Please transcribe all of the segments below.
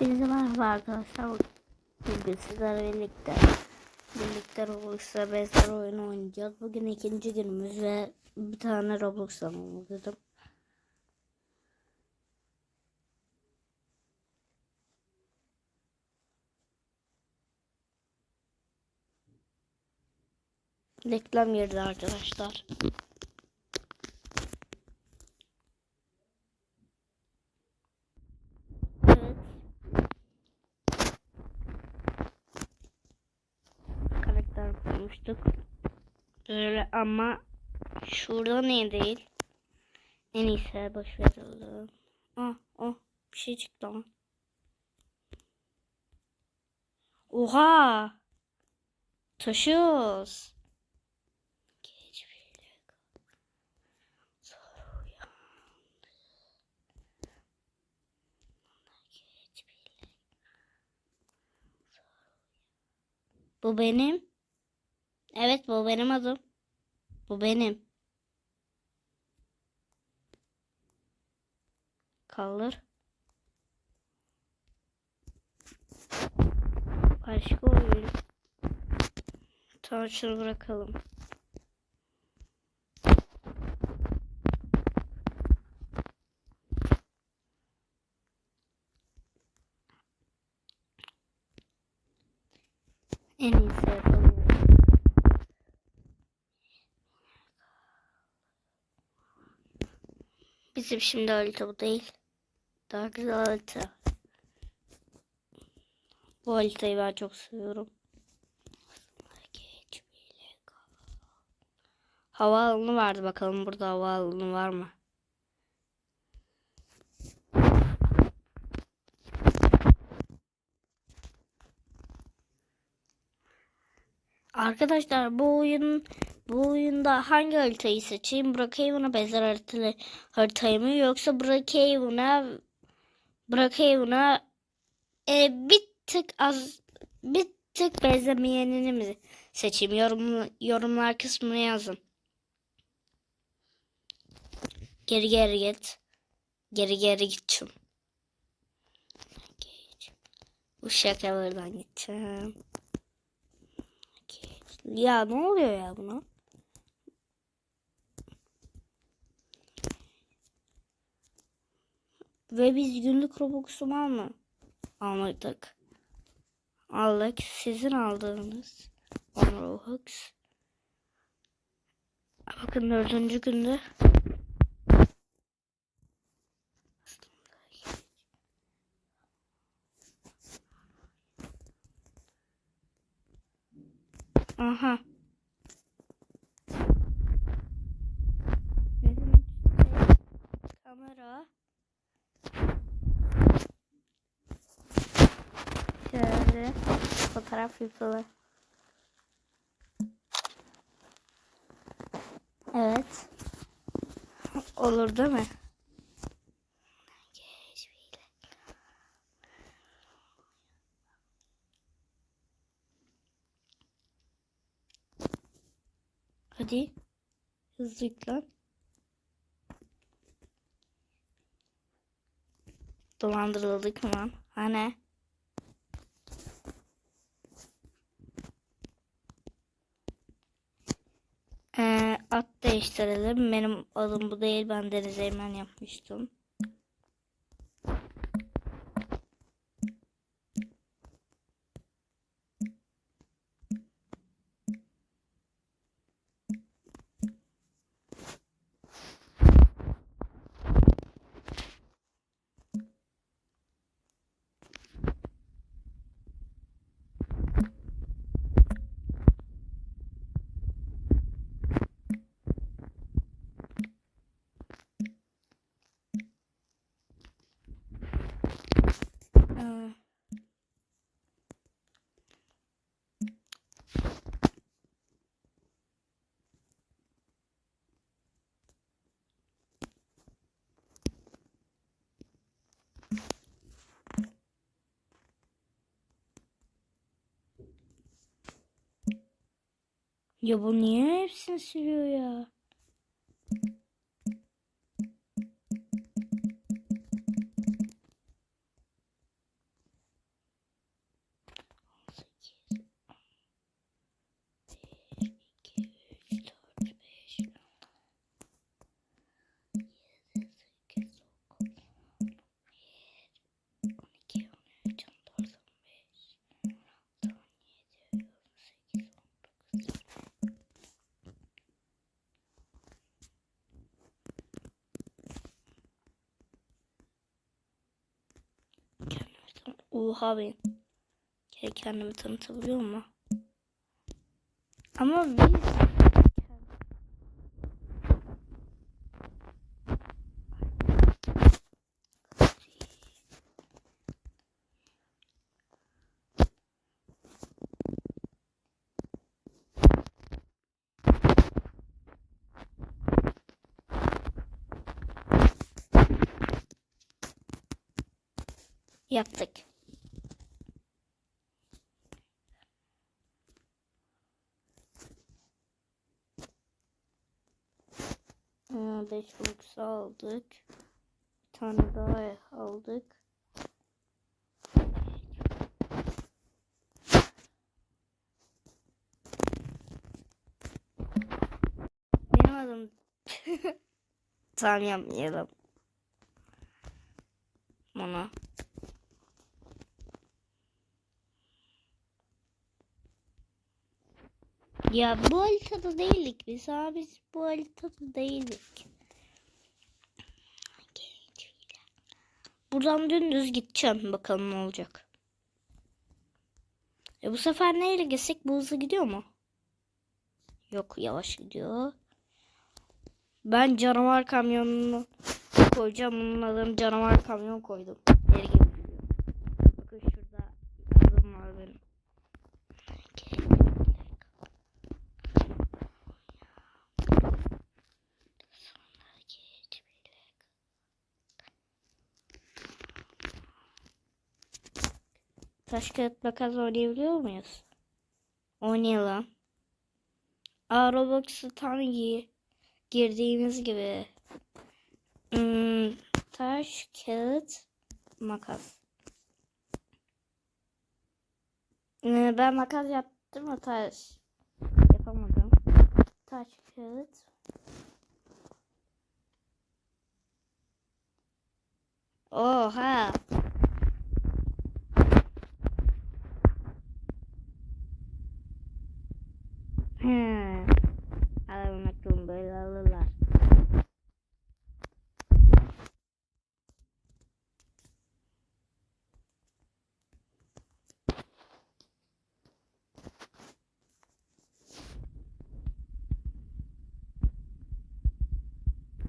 Hepinize merhaba arkadaşlar. Bugün sizlerle birlikte birlikte Roblox'ta benzer oyun oynayacağız. Bugün ikinci günümüz ve bir tane Roblox'tan oynadım. Reklam girdi arkadaşlar. Öyle ama şurada ne değil. En iyisi boş verelim. Ah oh bir şey çıktı ama. Oha! Taşıyoruz. Bu benim. Evet bu benim adım. Bu benim. Kaldır. Başka oyun. Tamam bırakalım. En iyisi yapalım. Bizim şimdi harita bu değil. Daha güzel harita. Bu haritayı ben çok seviyorum. Havaalanı vardı bakalım burada havaalanı var mı? Arkadaşlar bu oyun bu oyunda hangi haritayı seçeyim? Brookhaven'a benzer haritalı haritayı mı yoksa Brookhaven'a Brookhaven'a e, bir tık az bir tık benzemeyenini mi seçeyim? Yorum, yorumlar kısmına yazın. Geri geri git. Geri geri gideceğim. Bu şakalardan gideceğim. Ya ne oluyor ya buna? Ve biz günlük Robux'u mı? Almadık. Aldık. Sizin aldığınız 10 Robux. Bakın dördüncü günde. Aha. Kamera. Şöyle fotoğraf yapılır. Evet. Olur değil mi? Hadi. Hızlı yüklen. Dolandırıldık mı lan? Hani? Ee, at değiştirelim. Benim adım bu değil. Ben Deniz Eymen yapmıştım. Ee, Ya bu niye hepsini Oha ben. Kendimi tanıtabiliyor mu? Ama biz Beş box aldık. Bir tane daha aldık. Benim adım Tamam yapmayalım. Bana. Ya bu haritada değildik biz abi bu haritada değildik. Buradan dümdüz gideceğim bakalım ne olacak. E bu sefer neyle gitsek bu hızlı gidiyor mu? Yok yavaş gidiyor. Ben canavar kamyonunu koyacağım. Bunun adını canavar kamyon koydum. Geri gibi gidiyor. Bakın şurada adım var benim. Taş kağıt makas oynayabiliyor muyuz? Oynayalım. Aa Roblox'u tam gi girdiğimiz gibi. Hmm, taş kağıt makas. Ee, ben makas yaptım ama taş yapamadım. Taş kağıt. Oha. Hmm. Adamın aklını böyle alırlar.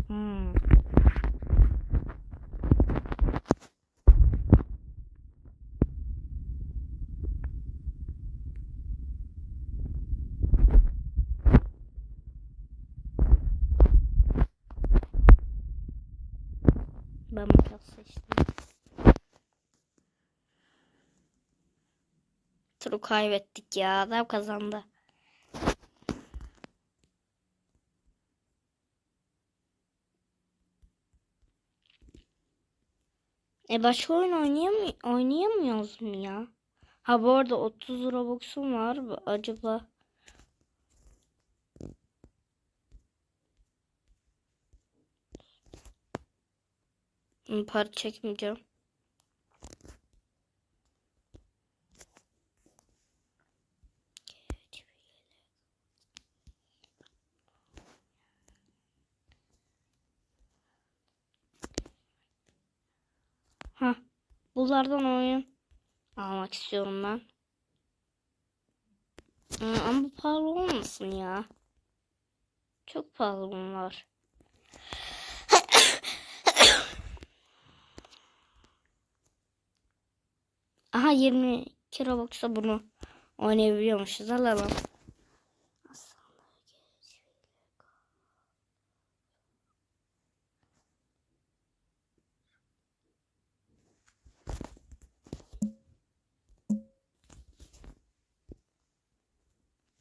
Hmm. Ben makas seçtim. Turu kaybettik ya. Adam kazandı. E başka oyun oynayamıyor, oynayamıyoruz mu ya? Ha bu arada 30 Robux'um var. Acaba para çekmeyeceğim. Ha, bunlardan oyun almak istiyorum ben. Hı, ama bu pahalı olmasın ya. Çok pahalı bunlar. Aha 22 Robux'a bunu oynayabiliyormuşuz. Alalım.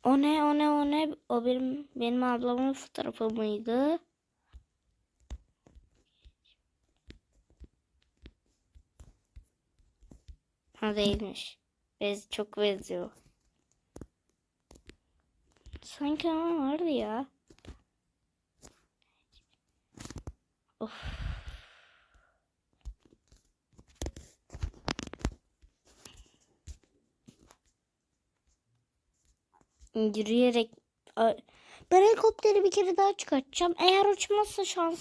O ne o ne o ne? O benim benim ablamın fotoğrafı mıydı? Ha değilmiş. Bez çok benziyor. Sanki ama vardı ya. Of. Yürüyerek ben helikopteri bir kere daha çıkartacağım. Eğer uçmazsa şans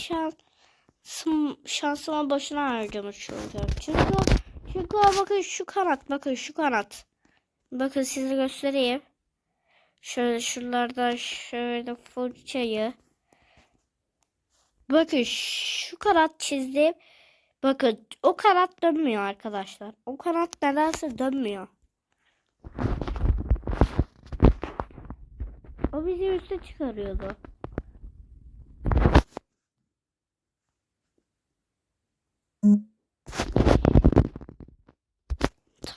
şansım şansıma boşuna harcamış olacağım. Çünkü çünkü bakın şu kanat. Bakın şu kanat. Bakın size göstereyim. Şöyle şuralardan şöyle fırçayı. Bakın şu kanat çizdim. Bakın o kanat dönmüyor arkadaşlar. O kanat nedense dönmüyor. O bizi üste çıkarıyordu.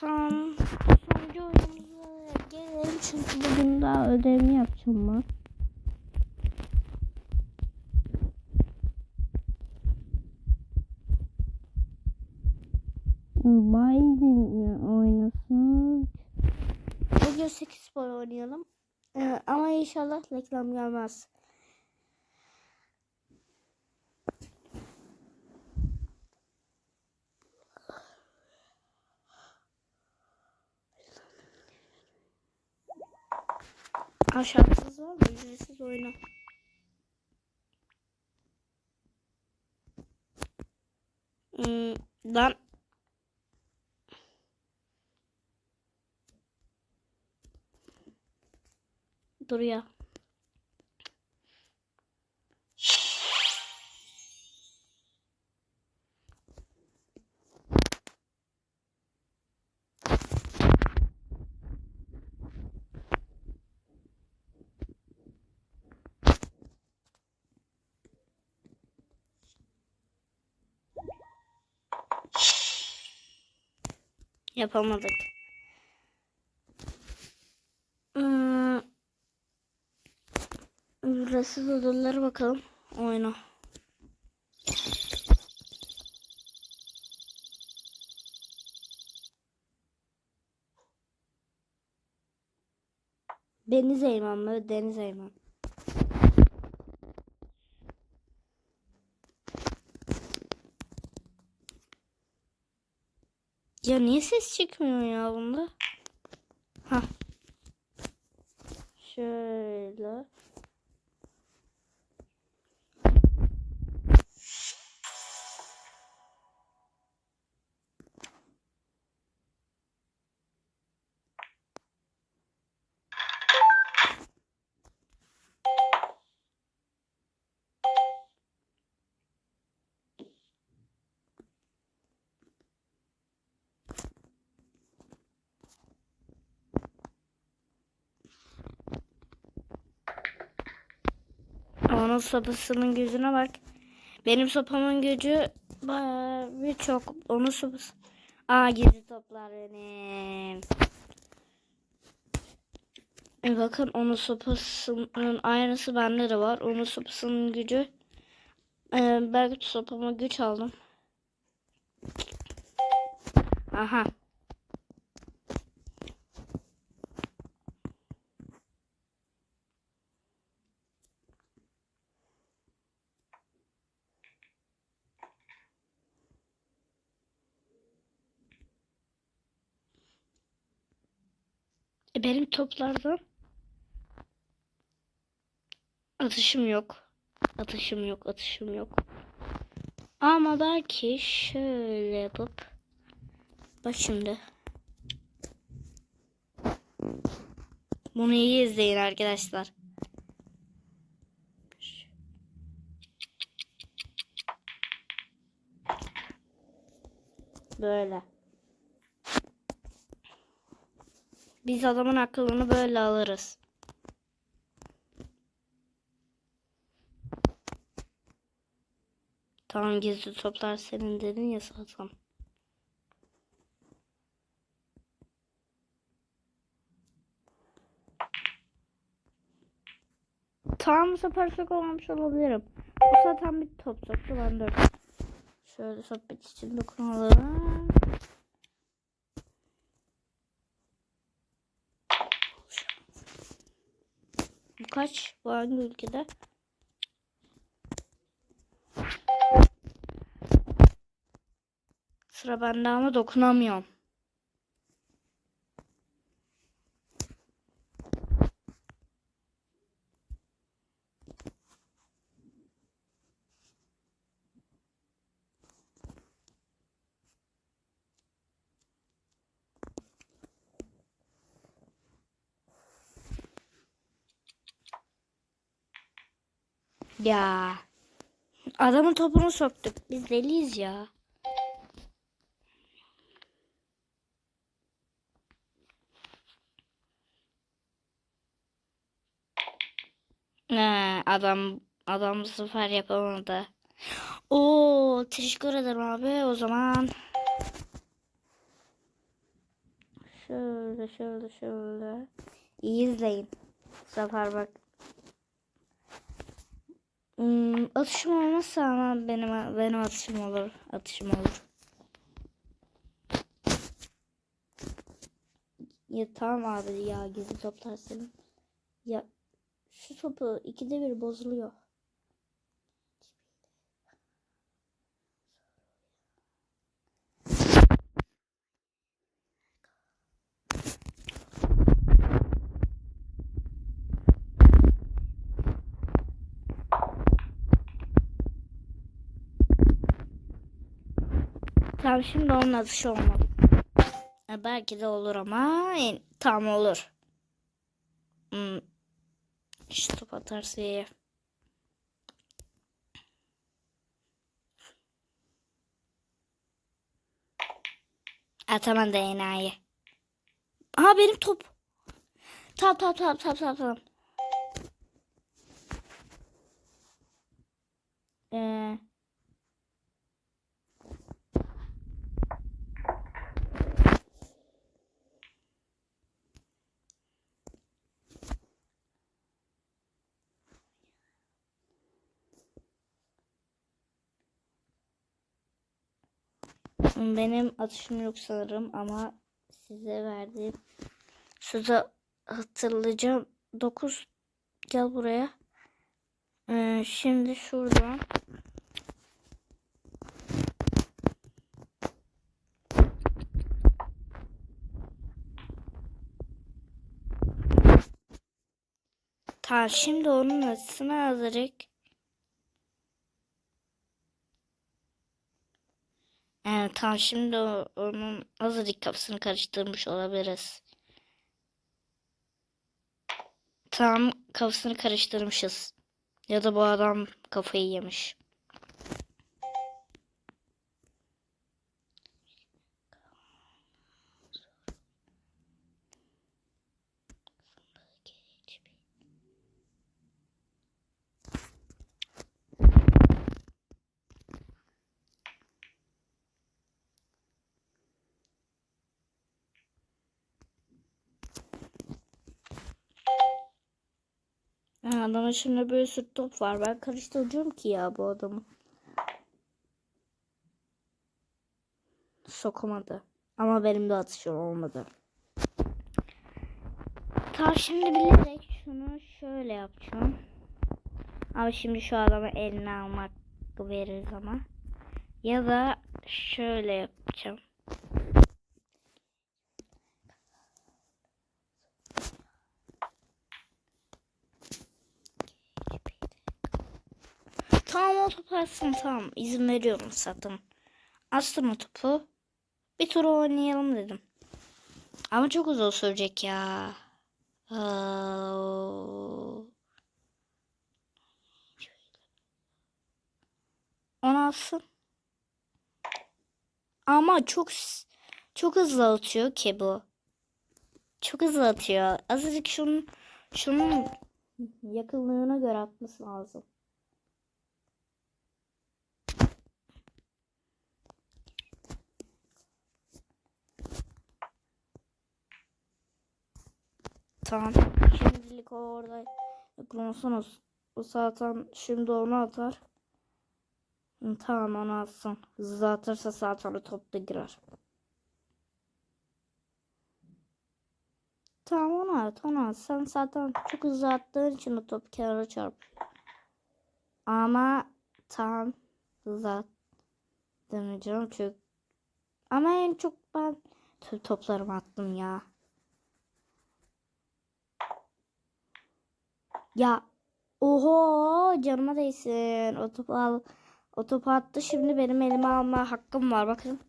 Tamam. Sonuncu oyunumuza gelelim çünkü bugün daha ödevimi yapacağım ben. Biden oynasın. Bugün 8 spor oynayalım. Ee, ama inşallah reklam gelmez. Aşağısız var mı? Ücretsiz oyna. Hmm, lan Dur ya. Yapamadık. Hmm. Ücretsiz ödüllere bakalım. Oyna. Deniz Eyman mı? Deniz Eyman. Ya niye ses çıkmıyor ya bunda? Ha. Şöyle. Onun sopasının gücüne bak. Benim sopamın gücü bayağı birçok. Onun sopası. Aa gizli toplar benim. E bakın onun sopasının aynısı bende de var. Onun sopasının gücü. Ee, belki sopama güç aldım. Aha. Benim toplardan atışım yok. Atışım yok, atışım yok. Ama belki şöyle yapıp bak şimdi. Bunu iyi izleyin arkadaşlar. Böyle. Biz adamın aklını böyle alırız. Tamam gizli toplar senin dedin ya zaten. Tamam bu sefer çok olmamış olabilirim. Bu zaten bir top soktu ben de. Şöyle sohbet için dokunalım. Bu kaç? Bu hangi ülkede? Sıra bende ama dokunamıyorum. Ya. Adamın topunu soktuk. Biz deliyiz ya. Ne adam adam bu yapamadı. Oo teşekkür ederim abi. O zaman şöyle şöyle şöyle iyi izleyin. Bu sefer bak. Hmm, atışım olmazsa ama benim benim atışım olur. Atışım olur. Ya tamam abi ya gizli toplar senin. Ya şu topu ikide bir bozuluyor. Tamam şimdi onun atışı olmadı. Ha, belki de olur ama en- tam olur. Hmm. İşte top atarsa iyi. Atamadı enayi. Aha benim top. Tamam tamam tamam tamam tamam. tamam. Ee, benim atışım yok sanırım ama size verdiğim sözü hatırlayacağım. 9 gel buraya. Ee, şimdi şuradan Tamam şimdi onun açısını hazırlık. Evet tamam şimdi onun hazırlık kapısını karıştırmış olabiliriz. Tamam kafasını karıştırmışız. Ya da bu adam kafayı yemiş. Ha, adamın şimdi böyle sürü top var. Ben karıştıracağım ki ya bu adamı. Sokamadı. Ama benim de atışım olmadı. Tamam şimdi bilerek şunu şöyle yapacağım. Ama şimdi şu adamı eline almak veririz ama. Ya da şöyle yapacağım. Tamam o topu tamam. İzin veriyorum zaten. Astım o topu. Bir tur oynayalım dedim. Ama çok uzun sürecek ya. Onu alsın. Ama çok çok hızlı atıyor ki bu. Çok hızlı atıyor. Azıcık şunun şunun yakınlığına göre atması lazım. Tamam. Şimdilik o orada yakalamasınız. O zaten şimdi onu atar. Tamam onu atsın. Hızlı atarsa zaten o top da girer. Tamam onu at onu at. Sen zaten çok hızlı attığın için o top kenara çarpıyor. Ama tam hızlı at demeyeceğim çünkü. Ama en çok ben toplarımı attım ya. Ya oho canıma değsin. O topu al. O topu attı. Şimdi benim elime alma hakkım var. Bakın.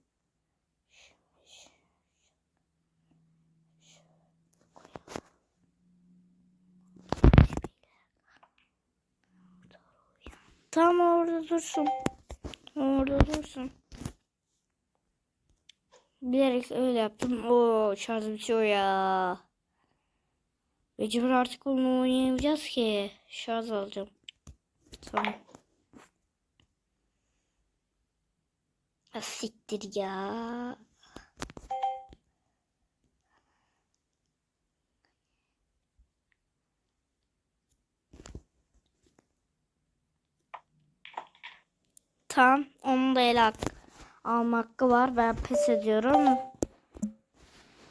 Tam orada dursun. Orada dursun. Bilerek öyle yaptım. Oo şarj bitiyor ya. Mecbur artık onu oynayamayacağız ki. Şarj alacağım. Tamam. Siktir ya. Tamam. Onun da el hak- alma hakkı var. Ben pes ediyorum.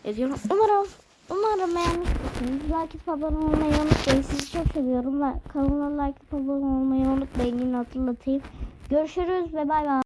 Ediyorum. Umarım umarım beğenmişsiniz. Like abone olmayı unutmayın. Sizi çok seviyorum. Ve kanala like abone olmayı unutmayın. Yine hatırlatayım. Görüşürüz ve bay bay.